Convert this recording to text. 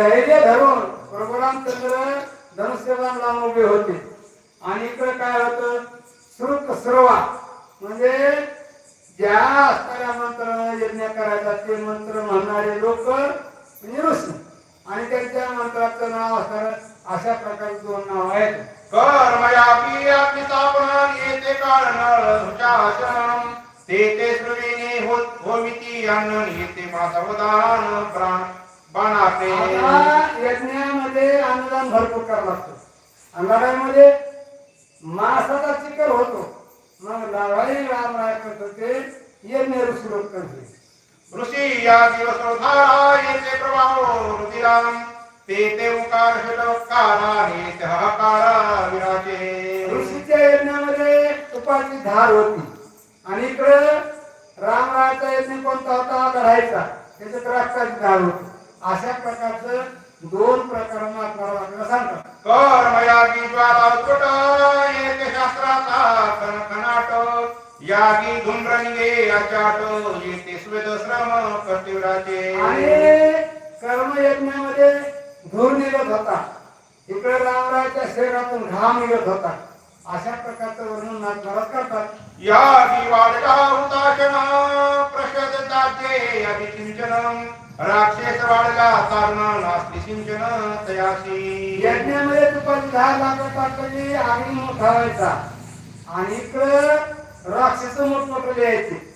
धैर्य धरून प्रभुरामचंद्र धनुष्यबाण लावून उभे होते. आणि इकडे काय होतं? श्रुत स्रवा म्हणजे ज्या असणाऱ्या मंत्राला यज्ञ करायचा ते मंत्र म्हणणारे लोक म्हणजे ऋषी आणि त्यांच्या मंत्राचं नाव असणार अशा प्रकारे दोन नाव आहेत. कर्मयापी आपली स्थापना येते कारण शासन ते ते श्रुवीने होत होमिती अन्न येते माधवदान प्राण यज्ञामध्ये अन्नदान भरपूर करावं लागतं. अन्नदानामध्ये मासाचा चिकर होतो. मग लढाई राम राय करत होते यज्ञ ऋषी करते. ऋषी या दिवसोधारा येते प्रभाव रुधिराम. ते ते उकार षटकारा येते हाकारा विराजे. ऋषीच्या यज्ञामध्ये तुपाची धार होती. आणि इकडे रामरायाचा यज्ञ कोणता होता? लढायचा त्याच्यात रक्ताची धार होती. अशा प्रकारचं दोन प्रकारांना आपल्याला आपल्याला सांगतात कर्मयागी येते शास्त्राचा कण कणाट यागी धुम्रनिगे अचाट येते स्वेद श्रम कर्तिवराचे आणि कर्मयज्ञामध्ये धूर निघत होता. इकडे रामरायाच्या शरीरातून घाम निघत होता. अशा प्रकारचं वर्णन करतात. यागी वाढला हुताशन प्रशद दाजे अभिचिंचन राक्षस वाढला तारणा नास्ती सिंचन तयासी यज्ञामध्ये तुपाची धार लाख टाकली आणि मोठा व्हायचा. आणि राक्षस मोठमोठे यायचे.